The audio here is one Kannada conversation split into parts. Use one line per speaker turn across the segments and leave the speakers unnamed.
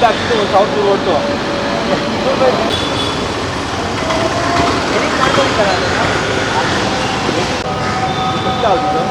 daqui do salto do outro. Ele cargo literal. Ele cargo literal.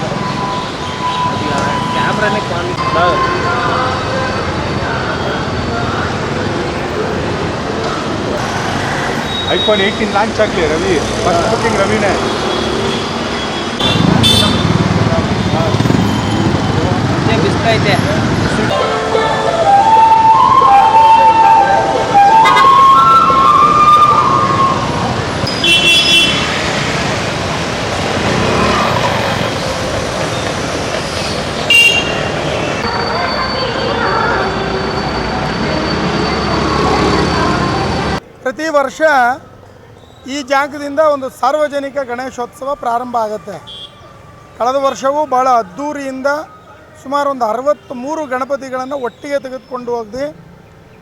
Quality
iPhone eighteen launch ಆಗಲಿ ರವಿ. ಫಸ್ಟ್ ಬುಕ್ಕಿಂಗ್ ರವಿನೇ.
ಬಿಸ್ತೈತೆ
ಪ್ರತಿ ವರ್ಷ ಈ ಜಾಗದಿಂದ ಒಂದು ಸಾರ್ವಜನಿಕ ಗಣೇಶೋತ್ಸವ ಪ್ರಾರಂಭ ಆಗುತ್ತೆ. ಕಳೆದ ವರ್ಷವೂ ಭಾಳ ಅದ್ಧೂರಿಯಿಂದ ಸುಮಾರು ಒಂದು ಅರವತ್ತ್ಮೂರು ಗಣಪತಿಗಳನ್ನು ಒಟ್ಟಿಗೆ ತೆಗೆದುಕೊಂಡು ಹೋಗಿ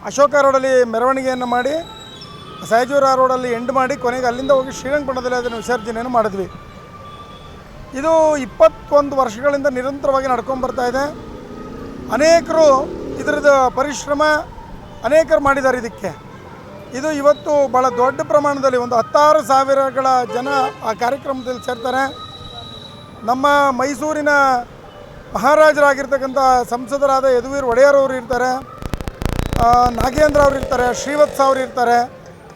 ಅಶೋಕ ರೋಡಲ್ಲಿ ಮೆರವಣಿಗೆಯನ್ನು ಮಾಡಿ, ಸಹಜೂರ ರೋಡಲ್ಲಿ ಎಂಡ್ ಮಾಡಿ ಕೊನೆಗೆ ಅಲ್ಲಿಂದ ಹೋಗಿ ಶ್ರೀರಂಗಪಟ್ಟಣದಲ್ಲಿ ಅದನ್ನು ವಿಸರ್ಜನೆಯನ್ನು ಮಾಡಿದ್ವಿ. ಇದು ಇಪ್ಪತ್ತೊಂದು ವರ್ಷಗಳಿಂದ ನಿರಂತರವಾಗಿ ನಡ್ಕೊಂಡು ಬರ್ತಾ ಇದೆ. ಅನೇಕರು ಇದರದ ಪರಿಶ್ರಮ ಅನೇಕರು ಮಾಡಿದ್ದಾರೆ ಇದಕ್ಕೆ. ಇದು ಇವತ್ತು ಭಾಳ ದೊಡ್ಡ ಪ್ರಮಾಣದಲ್ಲಿ ಒಂದು ಹತ್ತಾರು ಸಾವಿರಗಳ ಜನ ಆ ಕಾರ್ಯಕ್ರಮದಲ್ಲಿ ಸೇರ್ತಾರೆ. ನಮ್ಮ ಮೈಸೂರಿನ ಮಹಾರಾಜರಾಗಿರ್ತಕ್ಕಂಥ ಸಂಸದರಾದ ಯದುವೀರ್ ಒಡೆಯರ್ ಅವರು ಇರ್ತಾರೆ ನಾಗೇಂದ್ರ ಅವರು ಇರ್ತಾರೆ, ಶ್ರೀವತ್ಸ ಅವರು ಇರ್ತಾರೆ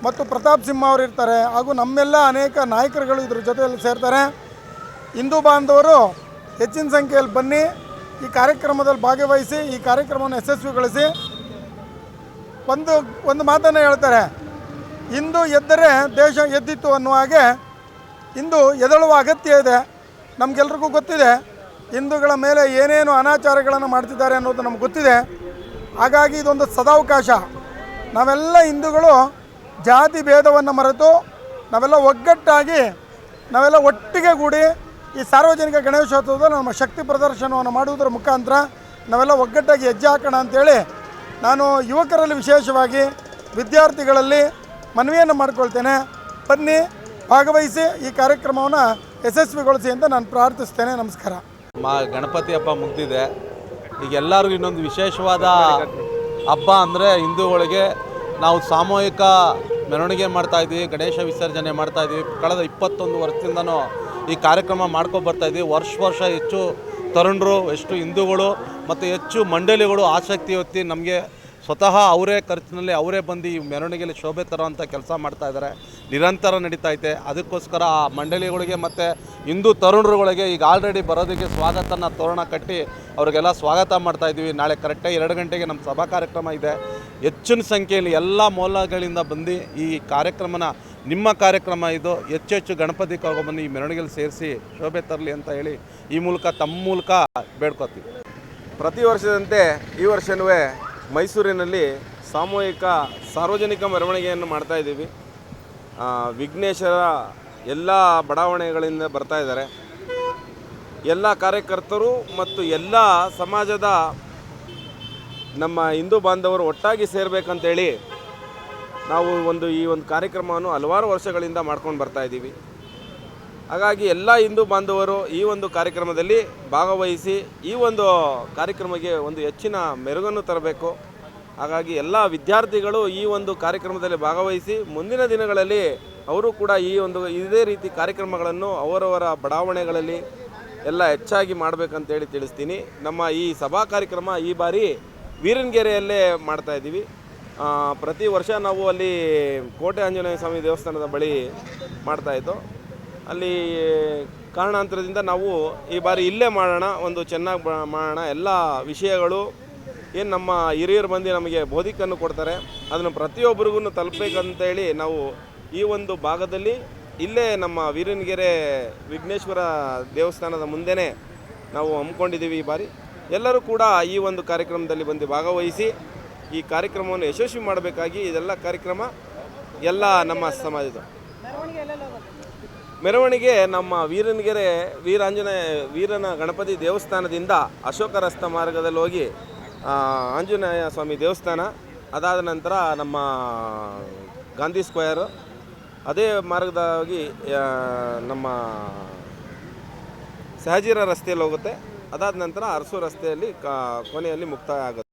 ಮತ್ತು ಪ್ರತಾಪ್ ಸಿಂಹ ಅವರು ಇರ್ತಾರೆ ಹಾಗೂ ನಮ್ಮೆಲ್ಲ ಅನೇಕ ನಾಯಕರುಗಳು ಇದ್ರ ಜೊತೆಯಲ್ಲಿ ಸೇರ್ತಾರೆ. ಹಿಂದೂ ಬಾಂಧವರು ಹೆಚ್ಚಿನ ಸಂಖ್ಯೆಯಲ್ಲಿ ಬನ್ನಿ, ಈ ಕಾರ್ಯಕ್ರಮದಲ್ಲಿ ಭಾಗವಹಿಸಿ, ಈ ಕಾರ್ಯಕ್ರಮವನ್ನು ಯಶಸ್ವಿಗೊಳಿಸಿ. ಒಂದು ಒಂದು ಮಾತನ್ನು ಹೇಳ್ತಾರೆ. ಇಂದು ಎದ್ದರೆ ದೇಶ ಎದ್ದಿತ್ತು ಅನ್ನುವ ಹಾಗೆ ಇಂದು ಎದಳುವ ಅಗತ್ಯ ಇದೆ. ನಮಗೆಲ್ರಿಗೂ ಗೊತ್ತಿದೆ. ಹಿಂದೂಗಳ ಮೇಲೆ ಏನೇನು ಅನಾಚಾರಗಳನ್ನು ಮಾಡ್ತಿದ್ದಾರೆ ಅನ್ನೋದು ನಮ್ಗೆ ಗೊತ್ತಿದೆ. ಹಾಗಾಗಿ ಇದೊಂದು ಸದಾವಕಾಶ. ನಾವೆಲ್ಲ ಹಿಂದೂಗಳು ಜಾತಿ ಭೇದವನ್ನು ಮರೆತು ನಾವೆಲ್ಲ ಒಗ್ಗಟ್ಟಾಗಿ ನಾವೆಲ್ಲ ಒಟ್ಟಿಗೆ ಕೂಡಿ ಈ ಸಾರ್ವಜನಿಕ ಗಣೇಶೋತ್ಸವದ ನಮ್ಮ ಶಕ್ತಿ ಪ್ರದರ್ಶನವನ್ನು ಮಾಡುವುದರ ಮುಖಾಂತರ ನಾವೆಲ್ಲ ಒಗ್ಗಟ್ಟಾಗಿ ಹೆಜ್ಜೆ ಹಾಕೋಣ ಅಂತೇಳಿ ನಾನು ಯುವಕರಲ್ಲಿ ವಿಶೇಷವಾಗಿ ವಿದ್ಯಾರ್ಥಿಗಳಲ್ಲಿ ಮನವಿಯನ್ನು ಮಾಡಿಕೊಳ್ತೇನೆ. ಬನ್ನಿ, ಭಾಗವಹಿಸಿ ಈ ಕಾರ್ಯಕ್ರಮವನ್ನು ಯಶಸ್ವಿಗೊಳಿಸಿ ಅಂತ ನಾನು ಪ್ರಾರ್ಥಿಸ್ತೇನೆ. ನಮಸ್ಕಾರ.
ಮಾ ಗಣಪತಿ ಹಬ್ಬ ಮುಗಿದಿದೆ. ಈಗ ಎಲ್ಲರಿಗೂ ಇನ್ನೊಂದು ವಿಶೇಷವಾದ ಹಬ್ಬ ಅಂದರೆ ಹಿಂದೂಗಳಿಗೆ ನಾವು ಸಾಮೂಹಿಕ ಮೆರವಣಿಗೆ ಮಾಡ್ತಾ ಇದ್ದೀವಿ, ಗಣೇಶ ವಿಸರ್ಜನೆ ಮಾಡ್ತಾ ಇದ್ದೀವಿ. ಕಳೆದ ಇಪ್ಪತ್ತೊಂದು ವರ್ಷದಿಂದನೂ ಈ ಕಾರ್ಯಕ್ರಮ ಮಾಡ್ಕೊಂಡು ಬರ್ತಾ ಇದ್ದೀವಿ. ವರ್ಷ ವರ್ಷ ಹೆಚ್ಚು ತರುಣರು, ಎಷ್ಟು ಹಿಂದೂಗಳು ಮತ್ತು ಹೆಚ್ಚು ಮಂಡಳಿಗಳು ಆಸಕ್ತಿ ಹೊತ್ತಿ ನಮಗೆ ಸ್ವತಃ ಅವರೇ ಖರ್ಚಿನಲ್ಲಿ ಅವರೇ ಬಂದು ಈ ಮೆರವಣಿಗೆಯಲ್ಲಿ ಶೋಭೆ ತರುವಂಥ ಕೆಲಸ ಮಾಡ್ತಾ ಇದ್ದಾರೆ. ನಿರಂತರ ನಡೀತಾ ಐತೆ. ಅದಕ್ಕೋಸ್ಕರ ಆ ಮಂಡಳಿಗಳಿಗೆ ಮತ್ತು ಹಿಂದೂ ತರುಣರುಗಳಿಗೆ ಈಗ ಆಲ್ರೆಡಿ ಬರೋದಕ್ಕೆ ಸ್ವಾಗತನ ತೋರಣ ಕಟ್ಟಿ ಅವ್ರಿಗೆಲ್ಲ ಸ್ವಾಗತ ಮಾಡ್ತಾ ಇದ್ದೀವಿ. ನಾಳೆ ಕರೆಕ್ಟಾಗಿ ಎರಡು ಗಂಟೆಗೆ ನಮ್ಮ ಸಭಾ ಕಾರ್ಯಕ್ರಮ ಇದೆ. ಹೆಚ್ಚಿನ ಸಂಖ್ಯೆಯಲ್ಲಿ ಎಲ್ಲ ಮೂಲಗಳಿಂದ ಬಂದು ಈ ಕಾರ್ಯಕ್ರಮನ ನಿಮ್ಮ ಕಾರ್ಯಕ್ರಮ ಇದು. ಹೆಚ್ಚು ಹೆಚ್ಚು ಗಣಪತಿ ಕರ್ಕೊಂಡ್ಬಂದು ಈ ಮೆರವಣಿಗೆಯಲ್ಲಿ ಸೇರಿಸಿ ಶೋಭೆ ತರಲಿ ಅಂತ ಹೇಳಿ ಈ ಮೂಲಕ ತಮ್ಮ ಮೂಲಕ ಬೇಡ್ಕೋತೀವಿ.
ಪ್ರತಿ ವರ್ಷದಂತೆ ಈ ವರ್ಷವೂ ಮೈಸೂರಿನಲ್ಲಿ ಸಾಮೂಹಿಕ ಸಾರ್ವಜನಿಕ ಮೆರವಣಿಗೆಯನ್ನು ಮಾಡ್ತಾ ಇದ್ದೀವಿ. ವಿಘ್ನೇಶ್ವರ ಎಲ್ಲ ಬಡಾವಣೆಗಳಿಂದ ಬರ್ತಾ ಇದ್ದಾರೆ. ಎಲ್ಲ ಕಾರ್ಯಕರ್ತರು ಮತ್ತು ಎಲ್ಲ ಸಮಾಜದ ನಮ್ಮ ಹಿಂದೂ ಬಾಂಧವರು ಒಟ್ಟಾಗಿ ಸೇರಬೇಕಂತೇಳಿ ನಾವು ಒಂದು ಈ ಒಂದು ಕಾರ್ಯಕ್ರಮವನ್ನು ಹಲವಾರು ವರ್ಷಗಳಿಂದ ಮಾಡ್ಕೊಂಡು ಬರ್ತಾ ಇದ್ದೀವಿ. ಹಾಗಾಗಿ ಎಲ್ಲ ಹಿಂದೂ ಬಾಂಧವರು ಈ ಒಂದು ಕಾರ್ಯಕ್ರಮದಲ್ಲಿ ಭಾಗವಹಿಸಿ ಈ ಒಂದು ಕಾರ್ಯಕ್ರಮಕ್ಕೆ ಒಂದು ಹೆಚ್ಚಿನ ಮೆರುಗನ್ನು ತರಬೇಕು. ಹಾಗಾಗಿ ಎಲ್ಲ ವಿದ್ಯಾರ್ಥಿಗಳು ಈ ಒಂದು ಕಾರ್ಯಕ್ರಮದಲ್ಲಿ ಭಾಗವಹಿಸಿ ಮುಂದಿನ ದಿನಗಳಲ್ಲಿ ಅವರು ಕೂಡ ಈ ಒಂದು ಇದೇ ರೀತಿ ಕಾರ್ಯಕ್ರಮಗಳನ್ನು ಅವರವರ ಬಡಾವಣೆಗಳಲ್ಲಿ ಎಲ್ಲ ಹೆಚ್ಚಾಗಿ ಮಾಡಬೇಕಂತೇಳಿ ತಿಳಿಸ್ತೀನಿ. ನಮ್ಮ ಈ ಸಭಾ ಕಾರ್ಯಕ್ರಮ ಈ ಬಾರಿ ವೀರನಗೆರೆಯಲ್ಲೇ ಮಾಡ್ತಾ ಇದ್ದೀವಿ. ಆ, ಪ್ರತಿ ವರ್ಷ ನಾವು ಅಲ್ಲಿ ಕೋಟೆ ಆಂಜನೇಯ ಸ್ವಾಮಿ ದೇವಸ್ಥಾನದ ಬಳಿ ಮಾಡ್ತಾಯಿತ್ತು ಅಲ್ಲಿ ಕಾರಣಾಂತರದಿಂದ ನಾವು ಈ ಬಾರಿ ಇಲ್ಲೇ ಮಾಡೋಣ, ಒಂದು ಚೆನ್ನಾಗಿ ಮಾಡೋಣ, ಎಲ್ಲ ವಿಷಯಗಳು ಏನು ನಮ್ಮ ಹಿರಿಯರು ಬಂದು ನಮಗೆ ಬೋಧಿಕನ್ನು ಕೊಡ್ತಾರೆ, ಅದನ್ನು ಪ್ರತಿಯೊಬ್ಬರಿಗೂ ತಲುಪಬೇಕಂತೇಳಿ ನಾವು ಈ ಒಂದು ಭಾಗದಲ್ಲಿ ಇಲ್ಲೇ ನಮ್ಮ ವೀರನಗೆರೆ ವಿಘ್ನೇಶ್ವರ ದೇವಸ್ಥಾನದ ಮುಂದೆನೇ ನಾವು ಹಮ್ಮಿಕೊಂಡಿದ್ದೀವಿ ಈ ಬಾರಿ. ಎಲ್ಲರೂ ಕೂಡ ಈ ಒಂದು ಕಾರ್ಯಕ್ರಮದಲ್ಲಿ ಬಂದು ಭಾಗವಹಿಸಿ ಈ ಕಾರ್ಯಕ್ರಮವನ್ನು ಯಶಸ್ವಿ ಮಾಡಬೇಕಾಗಿ ಇದೆಲ್ಲ ಕಾರ್ಯಕ್ರಮ ಎಲ್ಲ ನಮ್ಮ ಸಮಾಜದ. ಮೆರವಣಿಗೆ ನಮ್ಮ ವೀರನಗೆರೆ ವೀರಾಂಜನೇಯ ವೀರನ ಗಣಪತಿ ದೇವಸ್ಥಾನದಿಂದ ಅಶೋಕ ರಸ್ತ ಮಾರ್ಗದಲ್ಲಿ ಹೋಗಿ ಆಂಜನೇಯ ಸ್ವಾಮಿ ದೇವಸ್ಥಾನ, ಅದಾದ ನಂತರ ನಮ್ಮ ಗಾಂಧಿ ಸ್ಕ್ವೇರ್, ಅದೇ ಮಾರ್ಗದಾಗಿ ನಮ್ಮ ಸಹಜೀರ ರಸ್ತೆಯಲ್ಲಿ ಹೋಗುತ್ತೆ. ಅದಾದ ನಂತರ ಅರಸು ರಸ್ತೆಯಲ್ಲಿ ಕಾ, ಕೊನೆಯಲ್ಲಿ ಮುಕ್ತಾಯ ಆಗುತ್ತೆ.